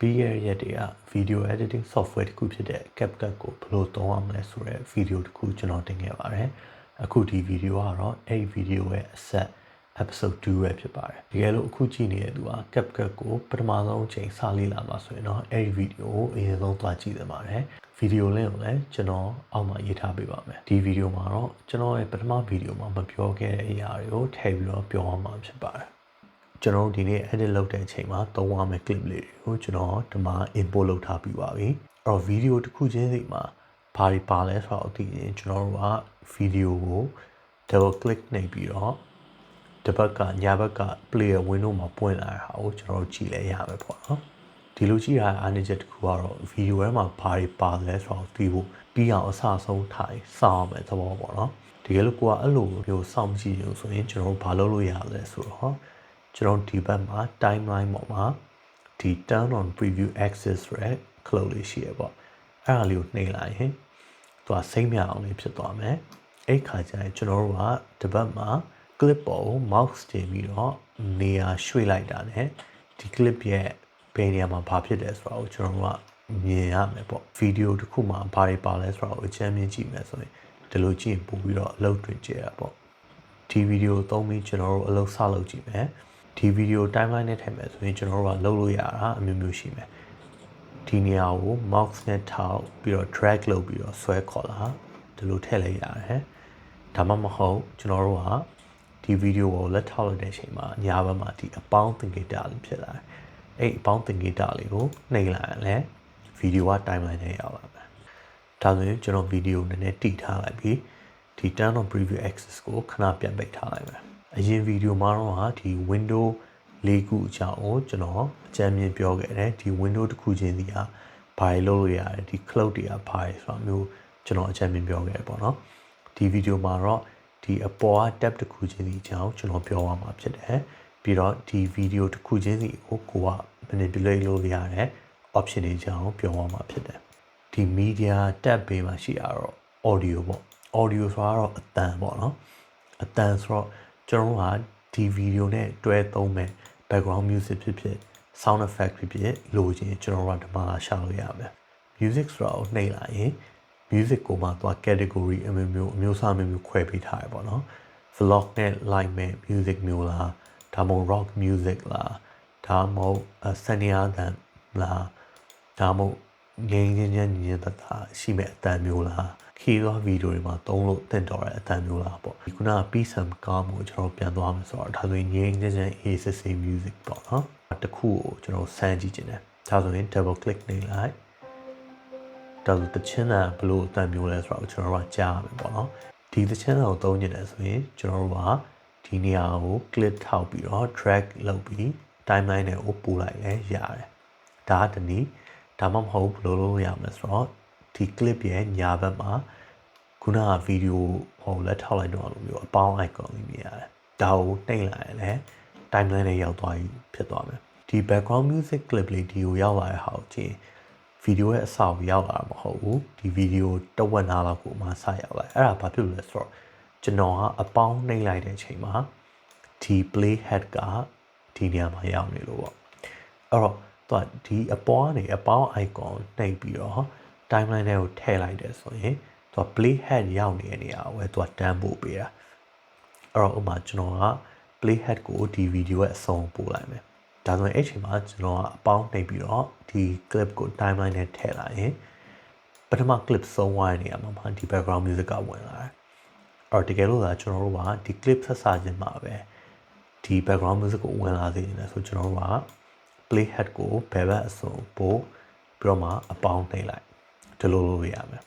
ပြီးခဲ့တဲ့ရက်တွေက video editing software တစ်ခုဖြစ်တဲ့ CapCut ကိုဘယ်လိုသုံးရမလဲဆိုတဲ့ video တစ်ခုကျွန်တော်တင်ခဲ့ပါတယ်အခုဒီ video ကတော့အဲ့ဒီ video ရဲ့အဆက် episode 2ပဲဖြစ်ပါတယ်တကယ်လို့အခုကြည့်နေတဲ့သူက CapCut ကိုပထမဆုံးအချိန်စလေ့လာမှာဆိုရင်တော့အဲ့ဒီ video ကိုအရင်ဆုံးသွားကြည့်သင့်ပါတယ် video link ကိုလည်းကျွန်တော်အောက်မှာရေးထားပေးပါမယ်ဒီ video မှာတော့ကျွန်တော်ရဲ့ပထမ video မှာမပြောခဲ့တဲ့အရာတွေကိုထည့်ပြီးတော့ပြောရမှာဖြစ်ပါတယ် ကျွန်တော်တို့ဒီနေ့ edit လုပ်တဲ့အချိန်မှာသုံးရမယ့် clip လေးတွေကိုကျွန်တော်ဒီမှာ import လုပ်ထားပြီးပါပြီ။အဲ့တော့ video တစ်ခုချင်းစီမှာဘာတွေပါလဲဆိုတော့အသိရင်ကျွန်တော်တို့က video ကို double click နှိပ်ပြီးတော့တစ်ဘက်ကညာဘက်က player window မှာပွင့်လာတဲ့ဟာကိုကျွန်တော်တို့ကြည့်လဲရမယ်ပေါ့နော်။ဒီလိုကြည့်ရတဲ့အားနည်းချက်တစ်ခုကတော့ video ထဲမှာဘာတွေပါလဲဆိုတော့သိဖို့ပြီးအောင်အစအဆုံးထိုင်စောင့်ရမယ်သဘောပေါ့နော်။တကယ်လို့ကိုကအဲ့လိုမျိုးစောင့်ကြည့်လို့ဆိုရင်ကျွန်တော်တို့ဘာလုပ်လို့ရလဲဆိုတော့ ကျွန်တော်ဒီဘက်မှာ timeline ပေါ်မှာဒီ turn on preview access ဆိုတဲ့ cloud လေးရှိရပေါ့အဲ့ဒါလေးကိုနှိပ်လိုက်ရင်သူကစိမ့်မြအောင်လေးဖြစ်သွားမယ်အဲ့ခါကျရင်ကျွန်တော်တို့ကဒီဘက်မှာ clip ပေါ်ကို mouse တင်ပြီးတော့နေရာရွှေ့လိုက်တာ ਨੇ ဒီ clip ရဲ့ဘယ်နေရာမှာဘာဖြစ်တယ်ဆိုတာကိုကျွန်တော်တို့ကမြင်ရမယ်ပေါ့ဗီဒီယိုတစ်ခုမှာဘာတွေပါလဲဆိုတာကိုအချမ်းမြင်ကြည့်မယ်ဆိုရင်ဒီလိုကြည့်ရင်ပို့ပြီးတော့အလုပ်တွေကြည့်ရပေါ့ဒီဗီဒီယိုသုံးပြီးကျွန်တော်တို့အလုပ်စလုပ်ကြည့်မယ် ဒီဗီဒီယို timeline နဲ့ထည့်မယ်ဆိုရင်ကျွန်တော်တို့ကလုပ်လို့ရတာအမျိုးမျိုးရှိမယ်ဒီနေရာကို mouse နဲ့ထောက်ပြီးတော့ drag လုပ်ပြီးတော့ဆွဲခေါ်လာဒီလိုထည့်လိုက်ရတယ်ဒါမှမဟုတ်ကျွန်တော်တို့ကဒီဗီဒီယိုကိုလက်ထောက်လိုက်တဲ့အချိန်မှာညာဘက်မှာဒီအပေါင်းသင်္ကေတလေးဖြစ်လာတယ်အဲ့အပေါင်းသင်္ကေတလေးကိုနှိပ်လိုက်ရင်လည်းဗီဒီယိုက timeline နဲ့ရောက်လာမယ်ဒါဆိုရင်ကျွန်တော်ဗီဒီယိုနည်းနည်းတိထားလိုက်ပြီးဒီ turn on preview access ကိုခဏပြန်ပိတ်ထားလိုက်မယ် အရင်ဗီဒီယိုမှာတော့ဟာဒီ window လေးခုအကြောင်းကိုကျွန်တော်အကြမ်းမြင်ပြောခဲ့တယ်ဒီ window တစ်ခုချင်းစီကဘာတွေလုပ်လို့ရတယ်ဒီ cloud တွေကဘာတွေဆိုတာမျိုးကျွန်တော်အကြမ်းမြင်ပြောခဲ့ပေါ့နော်ဒီဗီဒီယိုမှာတော့ဒီအပေါ်က tab တစ်ခုချင်းစီအကြောင်းကျွန်တော်ပြောရမှာဖြစ်တယ်ပြီးတော့ဒီဗီဒီယိုတစ်ခုချင်းစီကိုကိုက manipulate လုပ်ရတဲ့ option တွေအကြောင်းပြောရမှာဖြစ်တယ်ဒီ media tab ဘေးမှာရှိရတော့ audio ပေါ့ audio ဆိုတာတော့အတန်ပေါ့နော်အတန်ဆိုတော့ ကျွန်တော်တို့ကဒီဗီဒီယိုနဲ့တွဲသုံးမဲ့ background music ဖြစ်ဖြစ် sound effect ဖြစ်ဖြစ်လိုချင်ကျွန်တော်တို့ကဒီမှာရှာလို့ရမယ် music ဆိုတာကိုနှိပ်လိုက်ရင် music ကိုမှသွား category အမျိုးမျိုးအမျိုးအစားမျိုးမျိုးခွဲပေးထားရပေါ့နော် vlog နဲ့ live မဲ့ music မျိုးလားဒါမှမဟုတ် rock music လားဒါမှမဟုတ်စနေအားတန်လားဒါမှမဟုတ်ငင်းငင်းညံ့ညံ့တတာရှိမဲ့အတန်မျိုးလား ခီးသောဗီဒီယိုတွေမှာသုံးလို့တင့်တော်တဲ့အတန်မျိုးလားပေါ့ဒီခုနက peace and calm ကိုကျွန်တော်ပြန်သွားမယ်ဆိုတော့ဒါဆိုရင်ငင်းငင်းညံ့ ACC music ပေါ့နော်တခုကိုကျွန်တော်စမ်းကြည့်ခြင်းတယ်ဒါဆိုရင် double click နေလိုက်ဒါဆိုတချင်းတန်ဘလို့အတန်မျိုးလဲဆိုတော့ကျွန်တော်တို့ကကြားရမယ်ပေါ့နော်ဒီတချင်းတန်ကိုသုံးနေတယ်ဆိုရင်ကျွန်တော်တို့ကဒီနေရာကို click ထောက်ပြီးတော့ drag လုပ်ပြီး timeline နဲ့ကိုပို့လိုက်လဲရတယ်ဒါကတနည်းဒါမှမဟုတ်ဘယ်လိုလုပ်ရမလဲဆိုတော့ ဒီ clip ရဲ့ညာဘက်မှာခုနကဗီဒီယိုဟိုလက်ထောက်လိုက်တော့လိုမျိုးအပေါင်း icon လေးမြင်ရတယ်ဒါကိုနှိပ်လိုက်ရင်လည်း timeline နဲ့ရောက်သွားပြီဖြစ်သွားမယ်ဒီ background music clip လေးဒီကိုရောက်လာတဲ့ဟာကိုကြည့်ဗီဒီယိုရဲ့အစကိုရောက်လာမှာမဟုတ်ဘူးဒီဗီဒီယိုတဝက်နာလောက်ကိုမှစရောက်လာအဲ့ဒါဘာဖြစ်လို့လဲဆိုတော့ကျွန်တော်ကအပေါင်းနှိပ်လိုက်တဲ့အချိန်မှာဒီ play head ကဒီနေရာမှာရောက်နေလို့ပေါ့အဲ့တော့သူကဒီအပေါ်ကနေအပေါင်း icon နှိပ်ပြီးတော့ timeline တွေကိုထည့်လိုက်တယ်ဆိုရင်သူက play head ရောက်နေတဲ့နေရာကိုပဲသူကတန်းပို့ပေးတာအဲ့တော့ဥပမာကျွန်တော်က play head ကိုဒီ video ရဲ့အဆုံးပို့လိုက်မယ်ဒါဆိုရင်အဲ့ချိန်မှာကျွန်တော်ကအပေါင်းနှိပ်ပြီးတော့ဒီ clip ကို timeline နဲ့ထည့်လိုက်ရင်ပထမ clip ဆုံးသွားတဲ့နေရာမှာဒီ background music ကဝင်လာတယ်အဲ့တော့တကယ်လို့သာကျွန်တော်တို့ကဒီ clip ဆက်စားခြင်းမှာပဲဒီ background music ကိုဝင်လာစေနေတယ်ဆိုကျွန်တော်တို့က play head ကိုဘယ်ဘက်အစုံပို့ပြီးတော့မှအပေါင်းနှိပ်လိုက် ဒီလိုလုပ်ရမယ်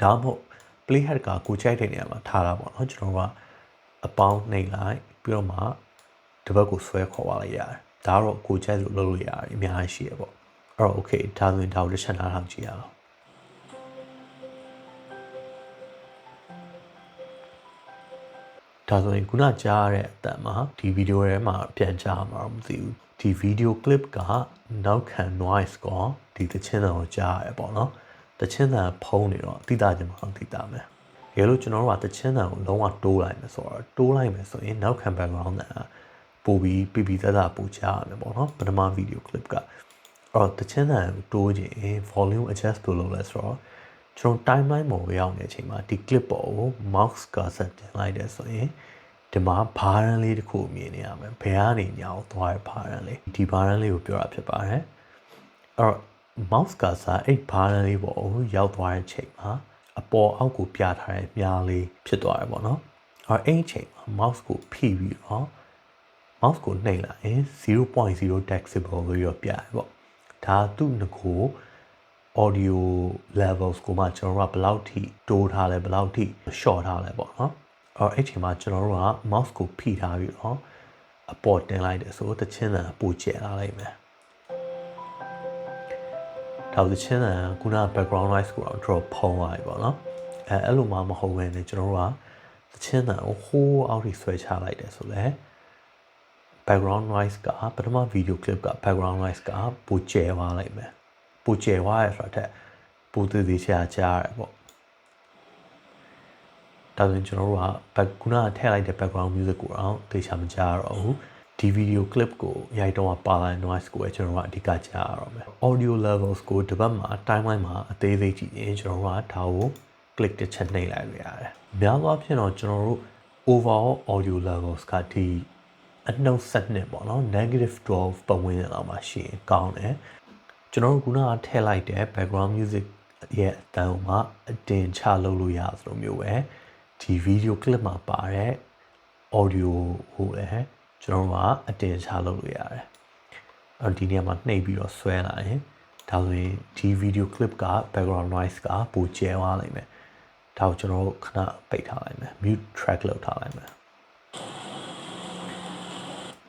ဒါမှမဟုတ် play head ကကိုကြိုက်တဲ့နေရာမှာထားတာပေါ့နော်ကျွန်တော်ကအပေါင်းနှိပ်လိုက်ပြီးတော့မှဒီဘက်ကိုဆွဲခေါ်ပါလိုက်ရတယ်ဒါတော့ကိုကြိုက်လို့လုပ်လို့ရတယ်အများကြီးရှိရပေါ့အဲ့တော့ okay ဒါဆိုရင်ဒါကိုတစ်ချက်နားထောင်ကြည့်ရအောင်ဒါဆိုရင်ခုနကြားရတဲ့အတန်မှာဒီဗီဒီယိုထဲမှာပြန်ကြားမှာတော့မသိဘူးဒီဗီဒီယို clip ကနောက်ခံ noise ကောဒီတချင်းတန်ကိုကြားရပေါ့နော် တချင်းတန်ဖုံးနေတော့တိတာချင်းမအောင်တိတာမယ်ရေလို့ကျွန်တော်တို့ကတချင်းတန်ကိုလုံးဝတိုးလိုက်မယ်ဆိုတော့တိုးလိုက်မယ်ဆိုရင်နောက်ခံ background တန်ပို့ပြီးပြပြသက်သက်ပို့ချရမယ်ပေါ့နော်ပထမဗီဒီယို clip ကအော်တချင်တန်တိုးခြင်း volume adjust လုပ်လို့လဲဆိုတော့ကျွန်တော် timeline ပေါ်ရောက်နေတဲ့အချိန်မှာဒီ clip ပေါ်ကို mouse cursor တင်လိုက်တယ်ဆိုရင်ဒီမှာဘာရန်လေးတစ်ခုမြင်နေရမယ်ဘယ်ကနေညာကိုသွားရဘာရန်လေးဒီဘာရန်လေးကိုပြောတာဖြစ်ပါတယ်အဲ့တော့ mouse cursor အဲ့ဘာရန်လေးပေါ်ကိုရောက်သွားတဲ့အချိန်မှာအပေါ်အောက်ကိုပြထားတဲ့မြားလေးဖြစ်သွားတယ်ပေါ့နော်အဲ့အဲ့အချိန်မှာ mouse ကိုဖိပြီးတော့ mouse ကိုနှိပ်လိုက်ရင်0.0 decibel လို့ရပြရပေါ့ဒါသူ့ငကို audio levels ကိုမှကျွန်တော်တို့ကဘယ်လောက်ထိတိုးထားလဲဘယ်လောက်ထိ short ထားလဲပေါ့နော်အော်အဲ့ချိန်မှာကျွန်တော်တို့က mouse ကိုဖိထားပြီးတော့အပေါ်တင်လိုက်တယ်ဆိုတော့တချင်းတန်ပိုကျလာလိုက်မယ် ဒါတချင်းတန်ခုန background noise ကိုတော့ drop ဖုံးသွားပြီပေါ့နော်အဲအဲ့လိုမှမဟုတ်ဘဲねကျွန်တော်တို့ကတချင်းတန်ကိုဟိုးအောက်ထိဆွဲချလိုက်တယ်ဆိုလဲ background noise ကပထမ video clip က background noise ကပိုကျဲသွားလိုက်မယ်ပိုကျဲသွားရဆိုတာတက်ပိုသေးသေးချာချာရတယ်ပေါ့ဒါဆိုရင်ကျွန်တော်တို့က back ခုနကထည့်လိုက်တဲ့ background music ကိုတော့သေချာမကြားရတော့ဘူး ဒီ video clip ကိုရိုက်တော့ပါလာတဲ့ noise ကိုပဲကျွန်တော်ကအဓိကကြားရတော့မယ် audio levels ကိုဒီဘက်မှာ timeline မှာအသေးသေးကြည့်ရင်ကျွန်တော်တို့ကဒါကို click တစ်ချက်နှိပ်လိုက်လို့ရတယ်။များသောအားဖြင့်တော့ကျွန်တော်တို့ overall audio levels ကဒီအနှုတ်ဆက်နှစ်ပေါ့နော် negative 12ပတ်ဝန်းကျင်လောက်မှာရှိရင်ကောင်းတယ်ကျွန်တော်တို့ခုနကထည့်လိုက်တဲ့ background music ရဲ့အတန်းမှာအတင်ချလုပ်လို့ရသလိုမျိုးပဲဒီ video clip မှာပါတဲ့ audio ဟိုလည်း ကျွန်တော်တို့ကအတင်ချလုပ်လို့ရတယ်အဲ့ဒီနေရာမှာနှိပ်ပြီးတော့ဆွဲလာရင်ဒါဆိုရင်ဒီ video clip က background noise ကပိုကျဲသွားနိုင်မယ်ဒါကိုကျွန်တော်တို့ခဏပိတ်ထားလိုက်မယ် mute track လုပ်ထားလိုက်မယ်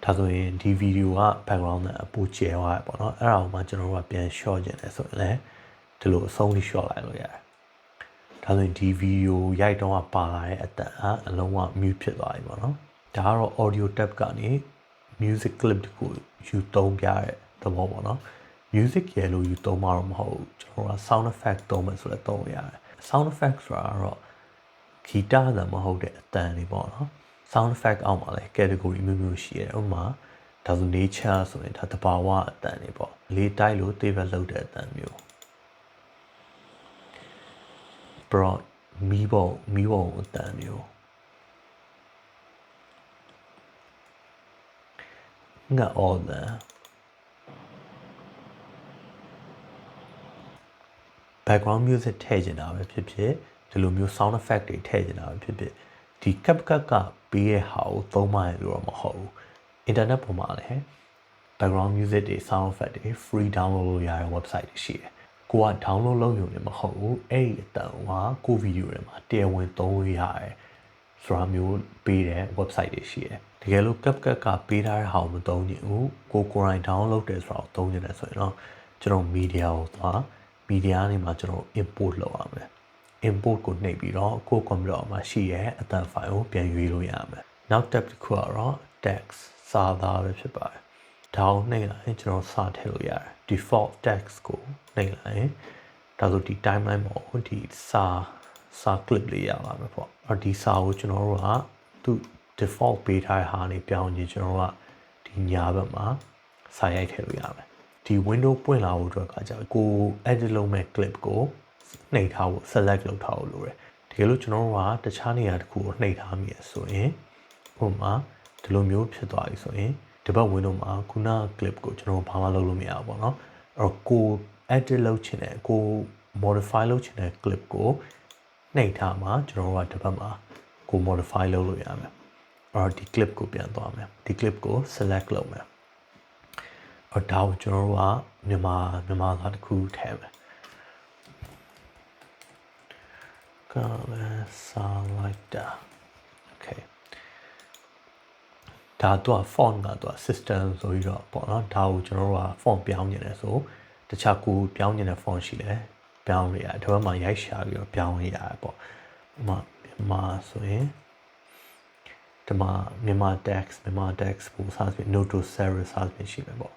ဒါဆိုရင်ဒီဗီဒီယိုက background နဲ့အပူကျဲသွားတယ်ပေါ့နော်အဲ့ဒါကိုမှကျွန်တော်တို့ကပြန် short ကျင်တယ်ဆိုရင်လည်းဒီလိုအဆုံးလေး short လိုက်လို့ရတယ်ဒါဆိုရင်ဒီဗီဒီယိုရိုက်တော့ပါလာတဲ့အတန်အလုံးဝ mute ဖြစ်သွားပြီပေါ့နော် ဒါကတော့ audio tab ကနေ music clip တခုယူသုံးပြတဲ့သဘောပေါ့နော် music ရလို့ယူသုံးမှာတော့မဟုတ်ဘူးကျွန်တော်က sound effect သုံးမယ်ဆိုလည်းသုံးရတယ် sound effect ဆိုတာကတော့ဂီတသာမဟုတ်တဲ့အတန်တွေပေါ့နော် sound effect အောက်မှာလည်း category မျိုးမျိုးရှိတယ်ဥပမာဒါဆို nature ဆိုရင်ဒါတဘာဝအတန်တွေပေါ့လေးတိုက်လို့တေးပဲလောက်တဲ့အတန်မျိုး bro မီးပုံမီးပုံအတန်မျိုး ငါ all the background music ထည့်ချင်တာပဲဖြစ်ဖြစ်ဒီလိုမျိုး sound effect တွေထည့်ချင်တာပဲဖြစ်ဖြစ်ဒီ CapCut ကပေးတဲ့ဟာကိုသုံးမှရလို့တော့မဟုတ်ဘူး internet ပေါ်မှာလည်း background music တွေ sound effect တွေ free download လုပ်ရတဲ့ website တွေရှိတယ်ကိုက download လုပ်ရုံနဲ့မဟုတ်ဘူးအဲ့ဒီအတန်ကကိုဗီဒီယိုတွေမှာတရားဝင်သုံးလို့ရတယ်ဆိုတာမျိုးပေးတဲ့ website တွေရှိတယ် တကယ်လို့ CapCut ကပေးထားတဲ့ဟာကိုမသုံးချင်ဘူးကိုကိုယ်တိုင် download တယ်ဆိုတာကိုသုံးချင်တယ်ဆိုရင်တော့ကျွန်တော် media ကိုသွား media ကနေမှကျွန်တော် import လုပ်ရမယ် import ကိုနှိပ်ပြီးတော့ကိုယ့် computer မှာရှိတဲ့အတန် file ကိုပြန်ရွေးလို့ရမယ်နောက် tab တစ်ခုကတော့ text စာသားပဲဖြစ်ပါတယ်ဒါကိုနှိပ်လိုက်ရင်ကျွန်တော်စာထည့်လို့ရတယ် default text ကိုနှိပ်လိုက်ရင်ဒါဆိုဒီ timeline မှာဒီစာစာ clip လေးရပါမယ်ပေါ့အဲ့ဒီစာကိုကျွန်တော်တို့ကသူ default ပေးထားတဲ့ဟာနေပြောင်းရင်ကျွန်တော်တို့ကဒီညာဘက်မှာစာရိုက်ထည့်လို့ရမယ်ဒီ window ပွင့်လာဖို့အတွက်ကကြာကို edit လုပ်မဲ့ clip ကိုနှိပ်ထားဖို့ select လုပ်ထားဖို့လိုတယ်တကယ်လို့ကျွန်တော်တို့ကတခြားနေရာတစ်ခုကိုနှိပ်ထားမိရဆိုရင်ဥပမာဒီလိုမျိုးဖြစ်သွားပြီဆိုရင်ဒီဘက် window မှာခုန clip ကိုကျွန်တော်ဘာမှလုပ်လို့မရဘူးပေါ့နော်အဲ့တော့ကို edit လုပ်ချင်တဲ့ကို modify လုပ်ချင်တဲ့ clip ကိုနှိပ်ထားမှာကျွန်တော်တို့ကဒီဘက်မှာကို modify လုပ်လို့ရမယ် အဲ့တော့ဒီ clip ကိုပြန်သွားမယ်ဒီ clip ကို select လုပ်မယ်အဲ့ဒါကိုကျွန်တော်တို့ကမြန်မာမြန်မာသာတစ်ခုထည့်မယ်ကလည်းစာလိုက်တာ okay ဒါတော့ font ကတော့ system ဆိုပြီးတော့ပေါ့နော်ဒါကိုကျွန်တော်တို့က font ပြောင်းနေတယ်ဆိုတခြားကိုပြောင်းနေတဲ့ font ရှိတယ်ပြောင်းလို့ရတယ်ဒါပေမဲ့ရိုက်ရှာပြီးတော့ပြောင်းရရတယ်ပေါ့ဥမာမြန်မာဆိုရင် ဒီမှာမြန်မာ text မြန်မာ text ကိုစားပြီး note to service စားပြီးရှိမယ်ပေါ့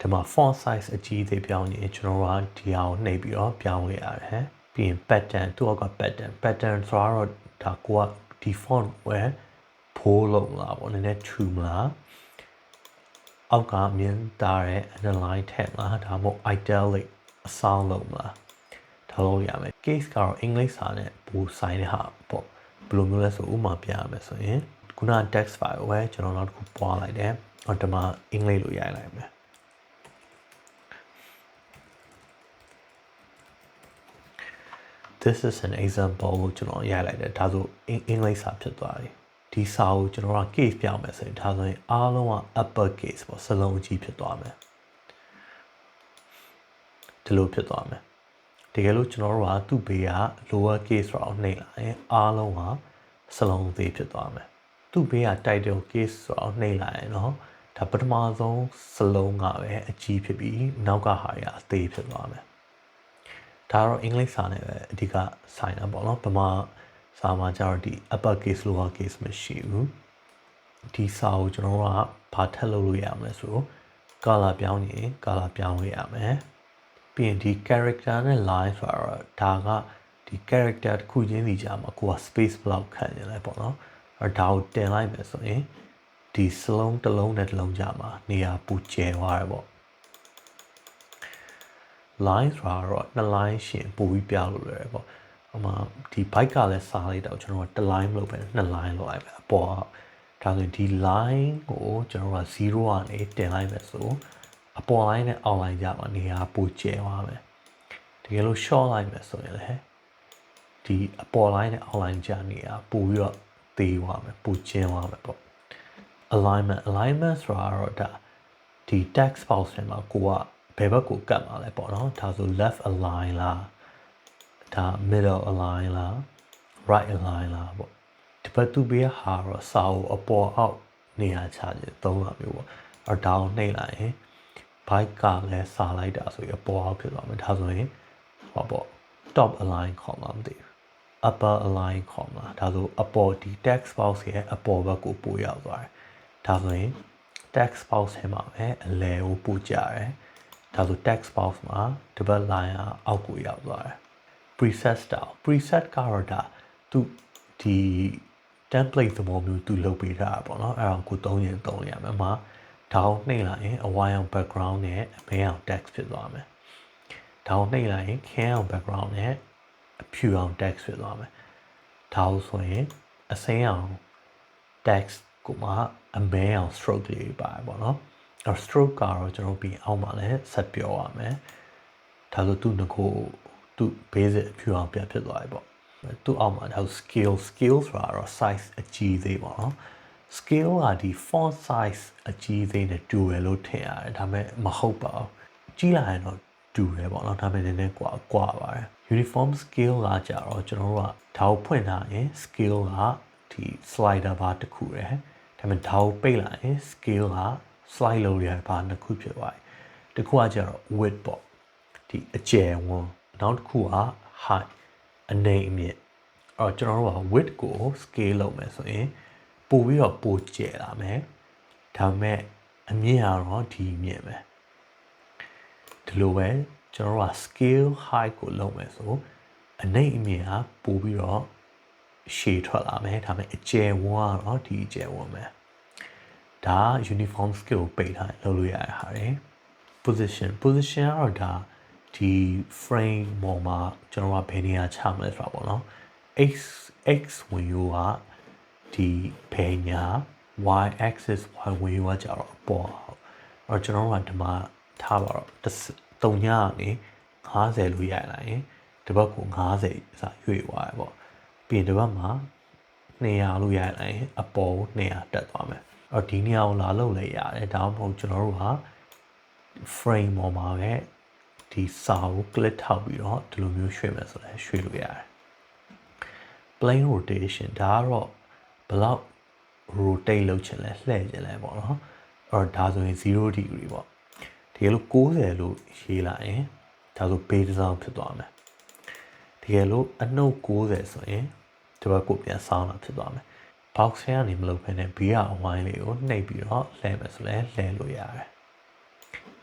ဒီမှာ font size အကြီးသေးပြောင်းရင်ကျွန်တော်တို့ကဒီဟာကိုနှိပ်ပြီးတော့ပြောင်းလို့ရတယ်ပြီးရင် pattern သူက pattern pattern ဆိုတော့ဒါကိုကဒီ font ဝယ်ဖိုးလုံးလားပေါ့နည်းနည်းထူမလားအောက်ကမြင်တာတဲ့ underline ထည့်မလားဒါမှမဟုတ် italic အဆောင်းလုံးမလားထားလို့ရမယ် case ကတော့အင်္ဂလိပ်စာနဲ့ပိုဆိုင်တဲ့ဟာပေါ့ဘယ်လိုမျိုးလဲဆိုဥပမာပြရမယ်ဆိုရင် ခုန text file ကိုပဲကျွန်တော်နောက်တစ်ခုပွားလိုက်တယ်ဟောဒီမှာအင်္ဂလိပ်လိုရိုက်လိုက်မယ် this is an example ကိုကျွန်တော်ရိုက်လိုက်တယ်ဒါဆိုအင်္ဂလိပ်စာဖြစ်သွားပြီဒီစာကိုကျွန်တော်က case ပြောင်းမယ်ဆိုရင်ဒါဆိုရင်အားလုံးက upper case ပေါ့စလုံးကြီးဖြစ်သွားမယ်ဒီလိုဖြစ်သွားမယ်တကယ်လို့ကျွန်တော်တို့ကသူ့ဘေးက lower case ဆိုတော့နှိပ်လိုက်ရင်အားလုံးကစလုံးသေးဖြစ်သွားမယ် သူ့ဘေးက title case ဆိုတော့နှိပ်လိုက်ရင်တော့ဒါပထမဆုံးစလုံးကပဲအကြီးဖြစ်ပြီးနောက်ကဟာရအသေးဖြစ်သွားမယ်ဒါတော့အင်္ဂလိပ်စာနဲ့ပဲအဓိကဆိုင်တာပေါ့နော်ဗမာစာမှာကျတော့ဒီ upper case lower case မရှိဘူးဒီစာကိုကျွန်တော်တို့ကဘာထပ်လုပ်လို့ရမလဲဆိုတော့ color ပြောင်းရင် color ပြောင်းလို့ရမယ်ပြီးရင်ဒီ character နဲ့ line ဆိုတော့ဒါကဒီ character တစ်ခုချင်းစီကြားမှာကိုက space block ခံနေလဲပေါ့နော်အဲ ဒါကိုတင်လိုက်မယ်ဆိုရင်ဒီစလုံးတစ်လုံးနဲ့တစ်လုံးကြားမှာနေရာပူကျဲသွားတယ်ပေါ့ line ဆိုတာတော့နှစ် line ရှင်ပို့ပြီးပြလို့ရတယ်ပေါ့ဟိုမှာဒီ bike ကလည်းစားလိုက်တော့ကျွန်တော်ကတစ် line မလုပ်ပဲနှစ် line လုပ်လိုက်ပဲအပေါ်ဒါဆိုရင်ဒီ line ကိုကျွန်တော်က0ကနေတင်လိုက်မယ်ဆိုအပေါ် line နဲ့အောက် line ကြမှာနေရာပိုကျဲသွားမယ်တကယ်လို့ short line ပဲဆိုရင်လည်းဒီအပေါ် line နဲ့အောက် line ကြနေရာပိုပြီးတော့ သေးသွားမယ်ပိုကျင်းသွားမယ်ပေါ့ alignment alignment ဆိုတာတော့ဒါဒီ text box ထဲမှာကိုကဘယ်ဘက်ကိုကတ်မှာလဲပေါ့နော်ဒါဆို left align လားဒါ middle align လား right align လားပေါ့ဒီဘက်သူပေးဟာတော့စာအုပ်အပေါ်အောက်နေရာချခြင်းသုံးတာမျိုးပေါ့အတောင်နှိပ်လိုက်ရင် bike ကလည်းစာလိုက်တာဆိုရင်အပေါ်အောက်ဖြစ်သွားမယ်ဒါဆိုရင်ဟောပေါ့ top align ခေါ်မှာမသိဘူး upper align ခေါ်မှာဒါဆိုအပေါ်ဒီ text box ရဲ့အပေါ်ဘက်ကိုပို့ရောက်သွားတယ်ဒါဆိုရင် text box ထဲမှာပဲအလဲကိုပို့ကြတယ်ဒါဆို text box မှာဒီဘက် line ကအောက်ကိုရောက်သွားတယ် preset style preset ကတော့ဒါသူဒီ template သဘောမျိုးသူလုပ်ပေးထားတာပေါ့နော်အဲ့ဒါကိုသုံးရင်သုံးရမယ်မှာဒါအောင်နှိပ်လိုက်ရင်အဝိုင်းအောင် background နဲ့အမဲအောင် text ဖြစ်သွားမယ်ဒါအောင်နှိပ်လိုက်ရင်ခင်းအောင် background နဲ့ အဖြူအောင် text ဖြစ်သွားမယ်ဒါအောင်ဆိုရင်အစိမ်းအောင် text ကိုမှအမဲအောင် stroke လေးပါပေါ့နော်အဲ stroke ကတော့ကျွန်တော်ပြီးအောင်မှလည်းဆက်ပြောရမယ်ဒါဆိုသူ့ငကိုသူ basic အဖြူအောင်ပြန်ဖြစ်သွားပြီပေါ့သူ့အောက်မှာဒါ scale scale ဆိုတာတော့ size အကြီးသေးပေါ့နော် scale ကဒီ font size အကြီးသေးနဲ့တူရလို့ထင်ရတယ်ဒါပေမဲ့မဟုတ်ပါဘူးကြီးလာရင်တော့ တူတယ်ပေါ့နော်ဒါပေမဲ့နည်းနည်းကွာကွာပါတယ် uniform scale ကကြတော့ကျွန်တော်တို့ကဒါကိုဖွင့်ထားရင် scale ကဒီ slider bar တစ်ခုရယ်ဒါပေမဲ့ဒါကိုပိတ်လိုက်ရင် scale က slide လုပ်ရပါနှစ်ခုဖြစ်သွားတယ်တစ်ခုကကြတော့ width ပေါ့ဒီအကျယ်ဝန်းနောက်တစ်ခုက height အနေအမြင့်အဲ့တော့ကျွန်တော်တို့က width ကို scale လုပ်မယ်ဆိုရင်ပို့ပြီးတော့ပိုကျယ်လာမယ်ဒါပေမဲ့အမြင့်ကတော့ဒီမြင့်ပဲ ဒီလိုပဲကျွန်တော်တို့က scale height ကိုလုပ်မယ်ဆိုအနေအမြင့်ကပို့ပြီးတော့ရှည်ထွက်လာမယ်ဒါပေမဲ့အကျယ်ဝန်းကတော့ဒီအကျယ်ဝန်းပဲဒါ uniform skill ကိုပိတ်ထားလုပ်လို့ရတဲ့ဟာတွေ position position ကတော့ဒါဒီ frame ပေါ်မှာကျွန်တော်ကဘယ်နေရာချမလဲဆိုတာပေါ့နော် x x ဝင်ရိုးကဒီဘယ်ညာ y axis y ဝင်ရိုးကကြတော့အပေါ်အဲ့တော့ကျွန်တော်ကဒီမှာထားပါတော့ 3ညကနေ50လို့ရိုက်လိုက်ရင်ဒီဘက်ကို50အစားရွေ့သွားတယ်ပေါ့ပြီးရင်ဒီဘက်မှာ200လို့ရိုက်လိုက်ရင်အပေါ်ကို200တက်သွားမယ်အဲ့တော့ဒီနေရာကိုလာလို့လည်းရတယ်ဒါမှမဟုတ်ကျွန်တော်တို့က frame ပေါ်မှာပဲဒီစာကို click ထောက်ပြီးတော့ဒီလိုမျိုးရွှေ့မယ်ဆိုလည်းရွှေ့လို့ရတယ် plane rotation ဒါကတော့ဘယ်လောက် rotate လုပ်ချင်လဲလှည့်ချင်လဲပေါ့နော်အဲ့တော့ဒါဆိုရင်0 degree ပေါ့တ ကယ်လို့90လို့ရေးလိုက်ရင်ဒါဆို base design ဖြစ်သွားမယ်တကယ်လို့အနှုတ်90ဆိုရင်ဒီဘက်ကိုပြန်ဆောင်းတာဖြစ်သွားမယ် box ထဲကနေမလုပ်ဘဲနဲ့ဘေးကအဝိုင်းလေးကိုနှိပ်ပြီးတော့လှည့်မယ်ဆိုလဲလှည့်လို့ရတယ်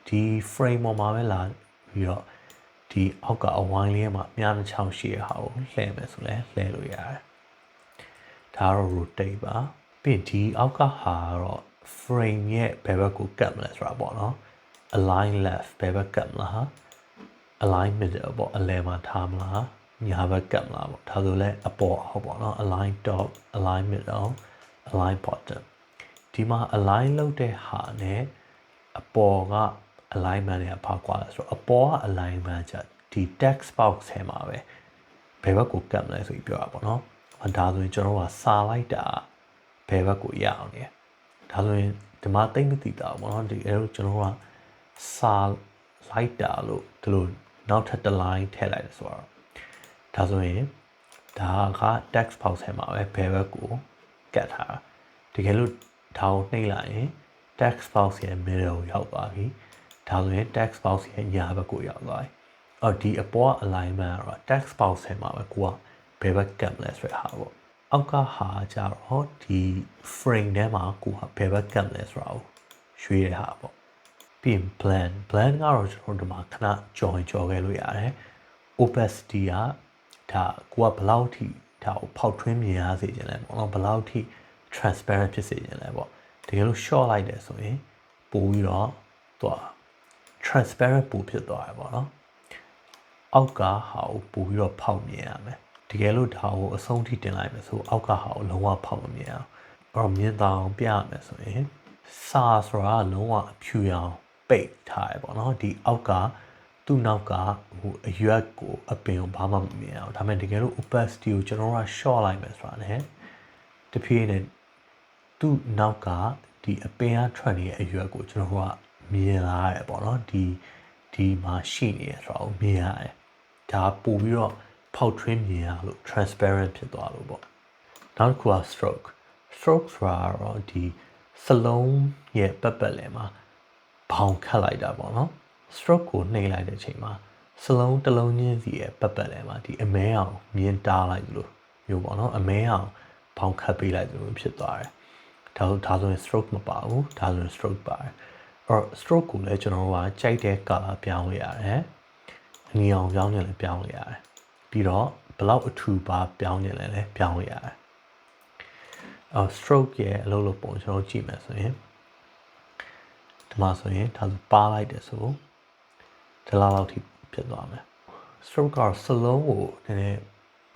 ဒီ frame ပေါ်မှာပဲလာပြီးတော့ဒီအောက်ကအဝိုင်းလေးမှာမြားနှချောင်းရှိရဟာကိုလှည့်မယ်ဆိုလဲလှည့်လို့ရတယ်ဒါကတော့ rotate ပါပြီးဒီအောက်ကဟာကတော့ frame ရဲ့ဘယ်ဘက်ကိုကတ်မလဲဆိုတာပေါ့နော် align left ဘယ်ဘက်ကတ်မလား align middle ပေါ့အလဲမှာထားမလားညာဘက်ကတ်မလားပေါ့ဒါဆိုလဲအပေါ်အောက်ပေါ့နော် align top align middle align bottom ဒီမှာ align လုပ်တဲ့ဟာနဲ့အပေါ်က alignment နဲ့အဖောက်ကွာလဲဆိုတော့အပေါ်က alignment ချက်ဒီ text box ထဲမှာပဲဘယ်ဘက်ကိုကတ်မလဲဆိုပြီးပြောတာပေါ့နော်ဒါဆိုရင်ကျွန်တော်ကစာလိုက်တာဘယ်ဘက်ကိုရအောင်လဲဒါဆိုရင်ဒီမှာတိတ်မသိတာပေါ့နော်ဒီအဲလိုကျွန်တော်က စာလိုက်တာလို့ဒီလိုနောက်ထပ်တစ် line ထည့်လိုက်တယ်ဆိုတော့ဒါဆိုရင်ဒါက text box ထဲမှာပဲဘယ်ဘက်ကိုကတ်ထားတာတကယ်လို့ဒါကိုနှိပ်လိုက်ရင် text box ရဲ့ middle ကိုရောက်သွားပြီဒါဆိုရင် text box ရဲ့ညာဘက်ကိုရောက်သွားပြီအော်ဒီအပေါ် alignment ကတော့ text box ထဲမှာပဲကိုကဘယ်ဘက်ကတ်မလဲဆိုတဲ့ဟာပေါ့အောက်ကဟာကြတော့ဒီ frame ထဲမှာကိုကဘယ်ဘက်ကတ်မလဲဆိုတာကိုရွှေ့တဲ့ဟာပေါ့ ပြီးရင် blend blend ကတော့ကျွန်တော်တို့ဒီမှာခဏကြော်ရင်ကြော်ခဲ့လို့ရတယ် opacity ကဒါကိုကဘယ်လောက်ထိဒါကိုဖောက်ထွင်းမြင်ရစေခြင်းလဲပေါ့နော်ဘယ်လောက်ထိ transparent ဖြစ်စေခြင်းလဲပေါ့တကယ်လို့ short လိုက်တယ်ဆိုရင်ပိုပြီးတော့သူက transparent ပိုဖြစ်သွားတယ်ပေါ့နော်အောက်ကဟာကိုပိုပြီးတော့ဖောက်မြင်ရမယ်တကယ်လို့ဒါကိုအဆုံးထိတင်လိုက်မယ်ဆိုအောက်ကဟာကိုလုံးဝဖောက်မမြင်အောင်အဲ့တော့မြင်တောင်ပြရမယ်ဆိုရင်စာဆိုတာလုံးဝအဖြူရောင် ပိတ်ထားရပေါ့နော်ဒီအောက်ကသူ့နောက်ကဟိုအရွက်ကိုအပင်ကိုဘာမှမမြင်အောင်ဒါပေမဲ့တကယ်လို့ opacity ကိုကျွန်တော်က short လိုက်မယ်ဆိုတာ ਨੇ တဖြည်းနဲ့သူ့နောက်ကဒီအပင်ကထွက်နေတဲ့အရွက်ကိုကျွန်တော်ကမြင်လာရတယ်ပေါ့နော်ဒီဒီမှာရှိနေရဆိုတော့မြင်ရတယ်ဒါပို့ပြီးတော့ဖောက်ထွင်းမြင်ရလို့ transparent ဖြစ်သွားလို့ပေါ့နောက်တစ်ခုက stroke stroke ဆိုတာတော့ဒီစလုံးရဲ့ပတ်ပတ်လည်မှာ ဘောင်ခတ်လိုက်တာပေါ့နော် stroke ကိုနှိပ်လိုက်တဲ့အချိန်မှာစလုံးတစ်လုံးချင်းစီရဲ့ပတ်ပတ်လည်မှာဒီအမဲအောင်မြင်တားလိုက်လို့မျိုးပေါ့နော်အမဲအောင်ဘောင်ခတ်ပေးလိုက်လို့ဖြစ်သွားတယ်ဒါဆိုဒါဆိုရင် stroke မပါဘူးဒါဆိုရင် stroke ပါတယ်အဲ့တော့ stroke ကိုလည်းကျွန်တော်တို့ကကြိုက်တဲ့ color ပြောင်းလို့ရတယ်အနီအောင်ပြောင်းရင်လည်းပြောင်းလို့ရတယ်ပြီးတော့ဘလောက်အထူပါပြောင်းရင်လည်းပြောင်းလို့ရတယ်အော် stroke ရဲ့အလုပ်လုပ်ပုံကျွန်တော်ကြည့်မယ်ဆိုရင် ဒီမှာဆိုရင်ဒါဆိုပါလိုက်တယ်ဆိုဒီလောက်လောက်ထိဖြစ်သွားမယ် stroke ကစလုံးကိုနည်းနည်း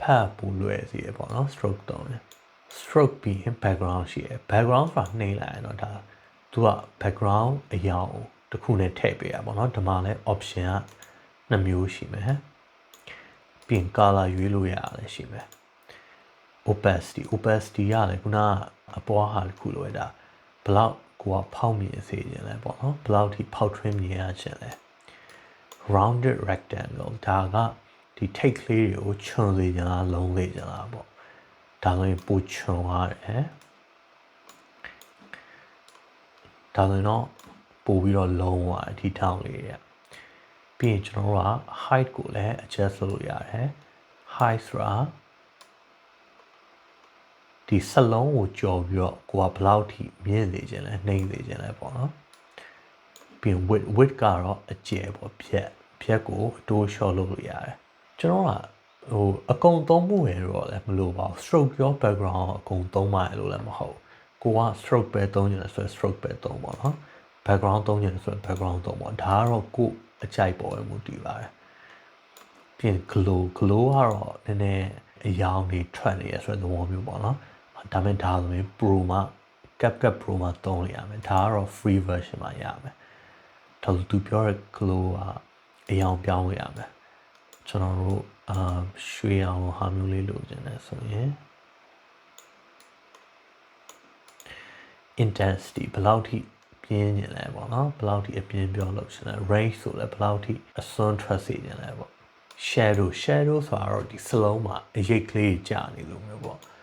ဖတ်ပူလွယ်စီရပေါ့နော် stroke တုံးတယ် stroke ပြီးရင် background ရှိရယ် background ဆိုတာနှိမ့်လိုက်ရင်တော့ဒါသူက background အရာကိုတစ်ခုနဲ့ထည့်ပေးရပါတော့ဒီမှာလည်း option ကနှစ်မျိုးရှိမယ်ဟမ်ပြီးရင် color ရွေးလို့ရတယ်ရှိမယ် opacity opacity ရလည်းခုနကအပွားဟာတစ်ခုလိုပဲဒါဘလောက် ကိုကဖောက်မြင်စေခြင်းလဲပေါ့နော်ဘလောက်ထိဖောက်ထွင်းမြင်ရခြင်းလဲ rounded rectangle ဒါကဒီထိတ်ကလေးတွေကိုခြုံစေခြင်းလားလုံးစေခြင်းလားပေါ့ဒါဆိုရင်ပိုခြုံရတယ်ဒါဆိုရင်တော့ပို့ပြီးတော့လုံးသွားဒီထောင်လေးတွေပြီးရင်ကျွန်တော်တို့က height ကိုလည်း adjust လုပ်လို့ရတယ် height ဆိုတာ ဒီစလုံးကိုကြော်ပြီးတော့ကိုကဘယ်လောက်ထိမြင့်နေခြင်းလဲနှိမ့်နေခြင်းလဲပေါ့နော်ပြီးရင် width width ကတော့အကျယ်ပေါ့ဖြက်ဖြက်ကိုအတိုးလျှော့လုပ်လို့ရတယ်ကျွန်တော်ကဟိုအကုန်သုံးမှုရတော့လည်းမလိုပါဘူး stroke ရော background အကုန်သုံးပါရလို့လည်းမဟုတ်ကိုက stroke ပဲသုံးနေတယ်ဆိုရင် stroke ပဲသုံးပါတော့ background သုံးနေတယ်ဆိုရင် background သုံးပါဒါကတော့ကိုအကြိုက်ပေါ်ပဲမူတည်ပါတယ်ပြီးရင် glow glow ကတော့နည်းနည်းအယောင်တွေထွက်နေရဆိုတဲ့သဘောမျိုးပေါ့နော် ဒါမဲ့ဒါဆိုရင် pro မှာ CapCut Pro မှာသုံးလို့ရမယ်ဒါကတော့ free version မှာရမယ်ဒါဆိုသူပြောတဲ့ glow ကအယောင်ပြောင်းလို့ရမယ်ကျွန်တော်တို့အာရွှေအောင်ဟာမျိုးလေးလိုချင်တယ်ဆိုရင် intensity ဘယ်လောက်ထိပြင်းနေလဲပေါ့နော်ဘယ်လောက်ထိအပြင်းပြောလို့ရှင်လဲ range ဆိုလဲဘယ်လောက်ထိအစွန်းထွက်စေနေလဲပေါ့ shadow shadow ဆိုတာတော့ဒီစလုံးမှာအရိပ်ကလေးကြာနေလို့မျိုးပေါ့အဲ့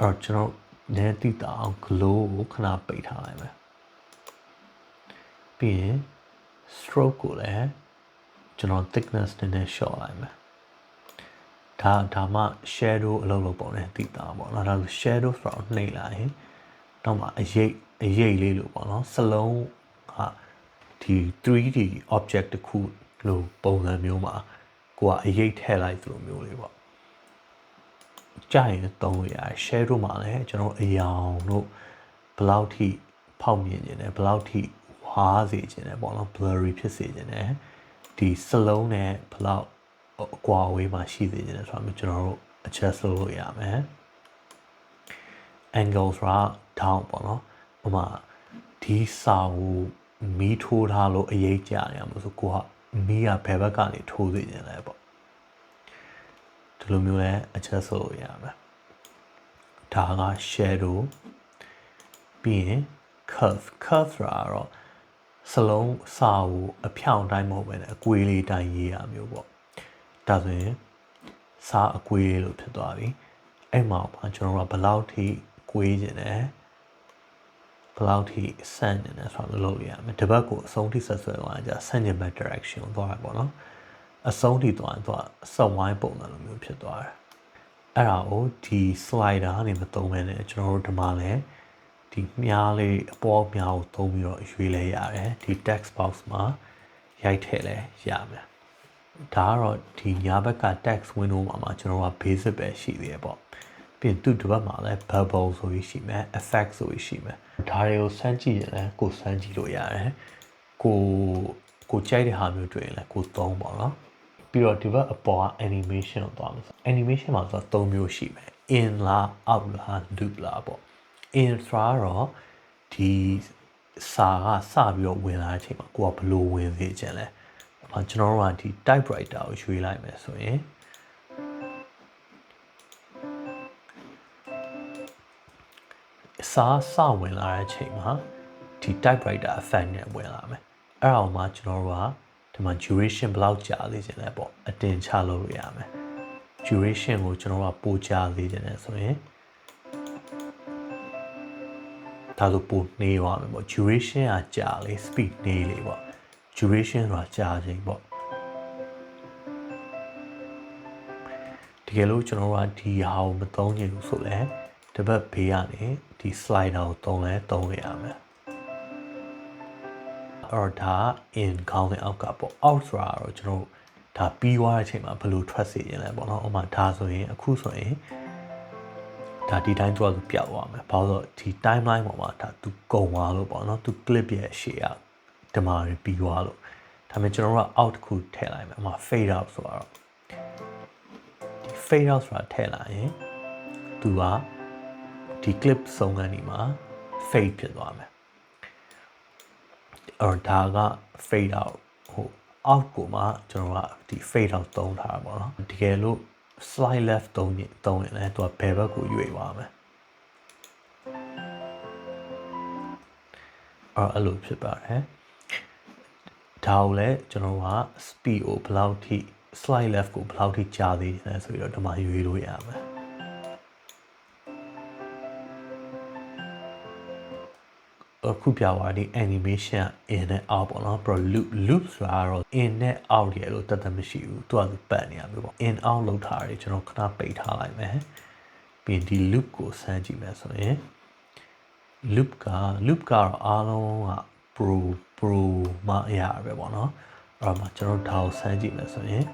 တော့ကျွန်တော်နည်းတိတာအောင် glow ကိုခဏပိတ်ထားလိုက်မယ်ပြီးရင် stroke ကိုလည်းကျွန်တော် thickness နည်းနည်း short လိုက်မယ်ဒါဒါမှ shadow အလုပ်လုပ်ပုံနဲ့တိတာပေါ့နော်ဒါဆို shadow ဆိုတော့နှိမ့်လာရင်တော့မှအရိပ်အရိပ်လေးလို့ပေါ့နော်စလုံးကဒီ 3D object တစ်ခုလို့ပုံစံမျိုးမှာကိုကအရိပ်ထည့်လိုက်သလိုမျိုးလေးပေါ့ ကြာရင်သုံးလို့ရတယ် share တို့မှာလည်းကျွန်တော်အယောင်တို့ဘယ်လောက်ထိဖောက်မြင်ခြင်းနဲ့ဘယ်လောက်ထိဝါးစေခြင်းနဲ့ပေါ့နော် blurry ဖြစ်စေခြင်းနဲ့ဒီစလုံးနဲ့ဘယ်လောက်အကွာအဝေးမှာရှိစေခြင်းနဲ့ဆိုတာမျိုးကျွန်တော်တို့ adjust လုပ်လို့ရမယ် angle ဆိုတာ down ပေါ့နော်ဥပမာဒီစာကိုမီးထိုးထားလို့အရေးကြနေရမှာဆိုကိုကမီးကဘယ်ဘက်ကနေထိုးစေခြင်းလဲပေါ့ ဒီလိုမျိုးလဲ adjust လုပ်လို့ရမယ်ဒါက shadow ပြီးရင် curve curve ဆိုတာတော့စလုံးစာကိုအဖြောင်တိုင်းမဟုတ်ပဲねအကွေးလေးတိုင်းရေးရမျိုးပေါ့ဒါဆိုရင်စာအကွေးလေးလို့ဖြစ်သွားပြီအဲ့မှာပါကျွန်တော်တို့ကဘယ်လောက်ထိကွေးခြင်းလဲဘယ်လောက်ထိဆန့်နေလဲဆိုတာလုပ်ရမယ်တပတ်ကိုအဆုံးထိဆက်ဆွဲသွားကြဆန့်ကျင်ဘက် direction ကိုသွားရပေါ့နော် အဆုံးထိသွားရင်သွားဆက်ဝိုင်းပုံစံလိုမျိုးဖြစ်သွားတယ်အဲ့ဒါကိုဒီ slider ကနေမသုံးဘဲနဲ့ကျွန်တော်တို့ဒီမှာလည်းဒီမြားလေးအပေါ်မြားကိုသုံးပြီးတော့ရွေးလဲရတယ်ဒီ text box မှာရိုက်ထည့်လဲရမယ်ဒါကတော့ဒီညာဘက်က text window မှာမှာကျွန်တော်က basic ပဲရှိသေးတယ်ပေါ့ပြီးရင်သူ့တစ်ပတ်မှာလည်း bubble ဆိုပြီးရှိမယ် effect ဆိုပြီးရှိမယ်ဒါတွေကိုစမ်းကြည့်ရင်လည်းကိုစမ်းကြည့်လို့ရတယ်ကိုကိုကြိုက်တဲ့ဟာမျိုးတွေ့ရင်လည်းကိုသုံးပါတော့ ပြီးတော့ဒီဘက်အပေါ်က animation ကိုသွားမှာ animation မှာဆိုတော့၃မျိုးရှိမယ် in လား out လား loop လားပေါ့ in ဆိုတာတော့ဒီစာကစပြီးတော့ဝင်လာတဲ့အချိန်မှာကိုကဘယ်လိုဝင်စေချင်လဲ။ဘာကျွန်တော်တို့ကဒီ typewriter ကိုရွေးလိုက်မယ်ဆိုရင်စာစဝင်လာတဲ့အချိန်မှာဒီ typewriter effect နဲ့ဝင်လာမယ်။အဲ့ဒါကိုမှကျွန်တော်တို့က ဒီမှာ duration ဘယ်လောက်ကြာသေးချင်လဲပေါ့အတင်ချလုပ်လို့ရမယ်။ duration ကိုကျွန်တော်တို့ကပိုကြာသေးတယ်ဆိုရင်ဒါဆိုပိုနေရမယ်ပေါ့ duration ကကြာလေ speed နေလေပေါ့ duration ဆိုတာကြာချိန်ပေါ့တကယ်လို့ကျွန်တော်တို့ကဒီဟာကိုမသုံးချင်ဘူးဆိုလဲတစ်ပတ်ဘေးကနေဒီ slider ကိုသုံးလဲသုံးရရမယ် အဲ့တော့ဒါ in ခေါင်းစဉ်အောက်ကပေါ့ out ဆိုတာတော့ကျွန်တော်ဒါပြီးသွားတဲ့အချိန်မှာဘယ်လိုထွက်စေရင်လဲပေါ့နော်ဥပမာဒါဆိုရင်အခုဆိုရင်ဒါဒီတိုင်းသွားသူပြောက်သွားမယ်ဘာလို့ဒီ timeline ပေါ်မှာဒါသူကုံသွားလို့ပေါ့နော်သူ clip ရဲ့ရှေ့ကဒီမှာပြီးသွားလို့ဒါပေမဲ့ကျွန်တော်တို့က out တစ်ခုထည့်လိုက်မယ်အမှ fade out ဆိုတော့ဒီ fade out ဆိုတာထည့်လိုက်ရင်သူကဒီ clip ဆုံးကနေမှာ fade ဖြစ်သွားမယ် အော်ဒါက fade out ဟို out ကိုမှကျွန်တော်ကဒီ fade out သုံးထားတာပေါ့နော်တကယ်လို့ slide left သုံးရင်သုံးရင်လည်းသူကဘယ်ဘက်ကိုရွေ့သွားမယ်အော်အဲ့လိုဖြစ်ပါတယ်ဒါကိုလည်းကျွန်တော်က speed ကိုဘယ်လောက်ထိ slide left ကိုဘယ်လောက်ထိကြာသေးလဲဆိုပြီးတော့ဒီမှာရွေးလို့ရမယ် အခုပြသွားဒီ animation in နဲ့ out ပေါ့နော်ပြီးတော့ loop loop ဆိုတာကတော့ in နဲ့ out ရဲ့လို့တတ်တတ်မရှိဘူးသူကသူပတ်နေရမျိုးပေါ့ in out လောက်ထားတယ်ကျွန်တော်ခဏပိတ်ထားလိုက်မယ်ပြီးရင်ဒီ loop ကိုစမ်းကြည့်မယ်ဆိုရင် loop က loop ကတော့အားလုံးက pro pro မအရာပဲပေါ့နော်အဲ့တော့မှကျွန်တော်ဒါကိုစမ်းကြည့်မယ်ဆိုရင်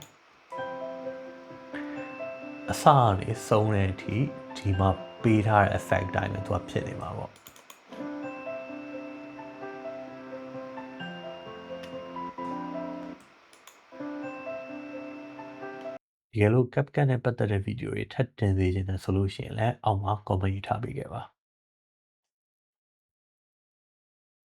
အစကနေစုံတဲ့အထိဒီမှာပေးထားတဲ့ effect တိုင်းပဲသူကဖြစ်နေမှာပေါ့ တကယ်လို့ CapCut နဲ့ပတ်သက်တဲ့ဗီဒီယိုတွေထပ်တင်သေးခြင်းနဲ့ဆိုလို့ရှိရင်လည်းအောက်မှာ comment ထားပေးခဲ့ပါ